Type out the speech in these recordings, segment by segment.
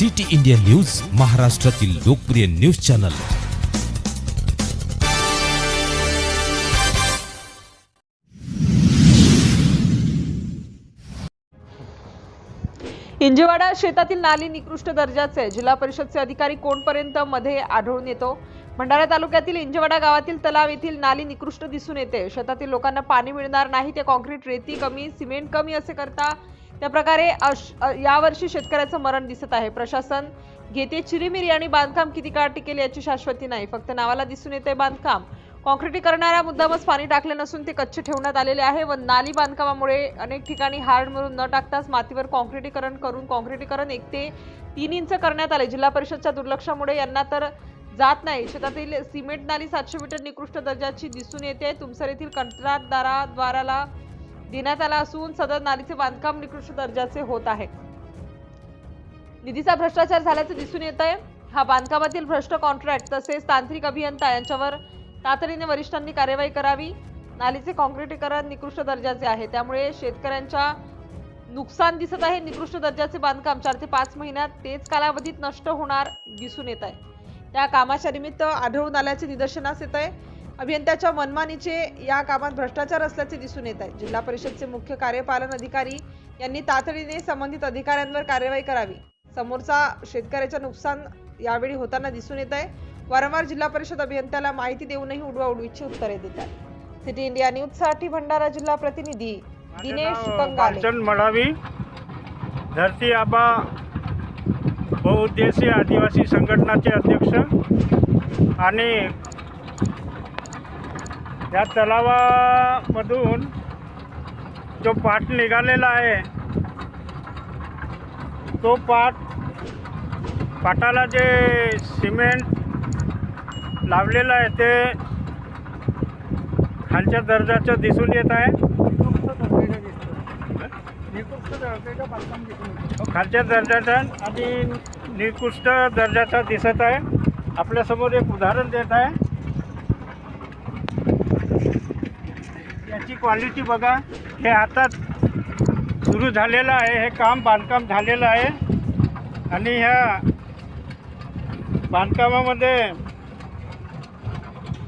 City India news महाराष्ट्रातील लोकप्रिय news channel. इंजेवाडा शेतातील नाली निकृष्ट दर्जाचे. जिल्हा परिषदचे अधिकारी कोणपर्यंत मध्ये आढळून येतो? भंडारा तालुक्यातील इंजेवाडा गावातील तलाव येथील नाली निकृष्ट दिसून येते. शेतातील लोकांना पाणी मिळणार नाही ते कॉन्क्रीट रेती कमी सिमेंट कमी असे करता त्या प्रकारे अश- यावर्षी शेतकऱ्याचं मरण दिसत आहे. प्रशासन घेते चिरीमिरी आणि बांधकाम किती काळ टिकेल याची शाश्वती नाही. फक्त नावाला दिसून येते बांधकाम. करणाऱ्या मुद्दामच पाणी टाकले नसून ते कच्चे ठेवण्यात आलेले आहे व नाली बांधकामामुळे अनेक ठिकाणी हार्ड मरून न टाकताच मातीवर कॉन्क्रिटीकरण करून कॉन्क्रिटीकरण एक ते तीन इंच करण्यात आले. जिल्हा परिषदच्या दुर्लक्षामुळे यांना तर जात नाही. शेतातील सिमेंट नाली सातशे मीटर निकृष्ट दर्जाची दिसून येते. तुमसर येथील कंत्राटदाराद्वाराला देण्यात आला असून सदर नालीचे बांधकाम निकृष्ट दर्जाचे होत आहे. निधीचा भ्रष्टाचार झाल्याचं दिसून येत आहे हा बांधकामातील भ्रष्ट कॉन्ट्रॅक्ट तसेच तांत्रिक अभियंता यांच्यावर तातडीने वरिष्ठांनी कार्यवाही करावी. नालीचे कॉन्क्रिटीकरण निकृष्ट दर्जाचे आहे. त्यामुळे शेतकऱ्यांच्या नुकसान दिसत आहे. निकृष्ट दर्जाचे बांधकाम चार ते पाच महिन्यात तेच कालावधीत नष्ट होणार दिसून येत आहे. त्या कामाच्या निमित्त आढळून आल्याचे निदर्शनास येत आहे अभियंत्याच्या मनमानीचे या कामात भ्रष्टाचार असल्याचे दिसून येत आहे. जिल्हा परिषदचे मुख्य कार्यपालन अधिकारी यांनी तातडीने संबंधित अधिकाऱ्यांवर कार्यवाही करावी. समोरचा शेतकऱ्याचं नुकसान यावेळी होताना दिसून येत आहे. वारंवार जिल्हा परिषद अभियंत्याला माहिती देऊनही उडवाउडवीची उत्तरे देतात सिटी इंडिया न्यूजसाठी भंडारा जिल्हा प्रतिनिधी दिनेश मडावी. धरती आबा बहुउद्देशीय आदिवासी संघटनाचे अध्यक्ष आणि या तलावामधून जो पाठ निघालेला आहे तो पाठ पाटाला जे सिमेंट लावलेलं आहे ते खालच्या दर्जाचं दिसून येत आहे. खालच्या दर्जाचा आणि निकृष्ट दर्जाचा दिसत आहे. आपल्यासमोर एक उदाहरण देत आहे. याची क्वालिटी बघा. हे हातात सुरू झालेलं आहे. हे काम बांधकाम झालेलं आहे. आणि ह्या बांधकामामध्ये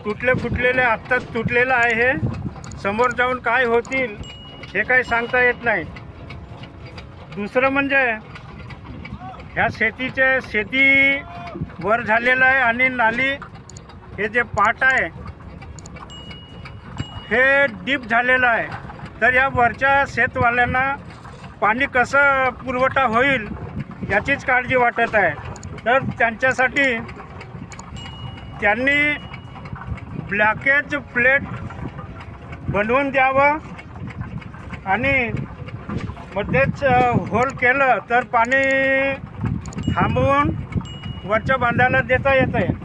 तुटले फुटलेले आत्ताच तुटलेलं आहे हे. समोर जाऊन काय होतील हे काही सांगता येत नाही. दुसरं म्हणजे ह्या शेतीचे शेती वर झालेलं आहे आणि नाली हे जे पाट आहे हे डीप झालेलं आहे. तर या वरच्या शेतवाल्यांना पाणी कसं पुरवठा होईल याचीच काळजी वाटत आहे. तर त्यांच्यासाठी त्यांनी ब्लॅकेज प्लेट बनवून द्यावं आणि मध्येच होल केलं तर पाणी थांबवून वरच्या बांधायला देता येतं आहे